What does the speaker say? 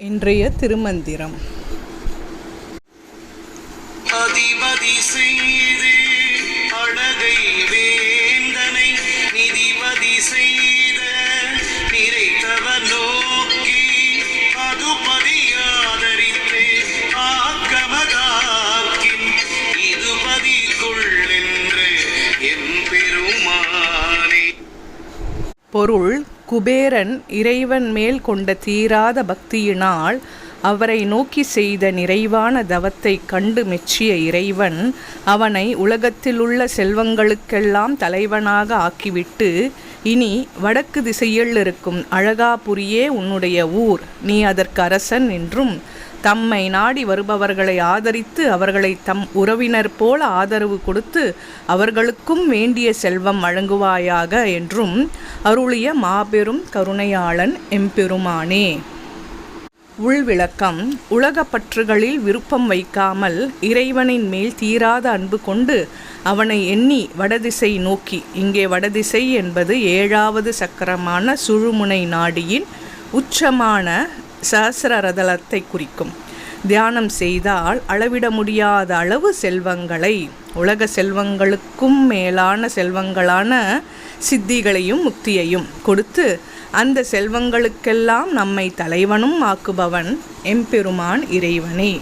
இன்றைய திருமந்திரம். அதிபதி செய்து அழகை வேந்தனை நிதிபதி செய்த நிறைத்தவர் நோக்கி அதுபதி ஆதரித்து ஆக்கமதாக்கின் இதுபதி கொள்ளென்று எம்பெருமானே பொருள் குபேரன் இறைவன் மேல் கொண்ட தீராத பக்தியினால் அவரை நோக்கி செய்த நிறைவான தவத்தை கண்டு மெச்சிய இறைவன் அவனை உலகத்திலுள்ள செல்வங்களுக்கெல்லாம் தலைவனாக ஆக்கிவிட்டு இனி வடக்கு திசையில் இருக்கும் அழகாபுரியே உன்னுடைய ஊர். நீ அதற்கு அரசன் என்றும் தம்மை நாடி வருபவர்களை ஆதரித்து அவர்களை தம் உறவினர் போல ஆதரவு கொடுத்து அவர்களுக்கும் வேண்டிய செல்வம் வழங்குவாயாக என்றும் அருளிய மாபெரும் கருணையாளன் எம்பெருமானே. உள்விளக்கம் உலகப்பற்றுகளில் விருப்பம் வைக்காமல் இறைவனின் மேல் தீராத அன்பு கொண்டு அவனை எண்ணி வடதிசை நோக்கி இங்கே வடதிசை என்பது ஏழாவது சக்கரமான சுழுமுனை நாடியின் உச்சமான சஹசிரரதலத்தை குறிக்கும். தியானம் செய்தால் அளவிட முடியாத அளவு செல்வங்களை உலக செல்வங்களுக்கும் மேலான செல்வங்களான சித்திகளையும் முக்தியையும் கொடுத்து அந்த செல்வங்களுக்கெல்லாம் நம்மை தலைவனும் ஆக்குபவன் எம்பெருமான் இறைவனே.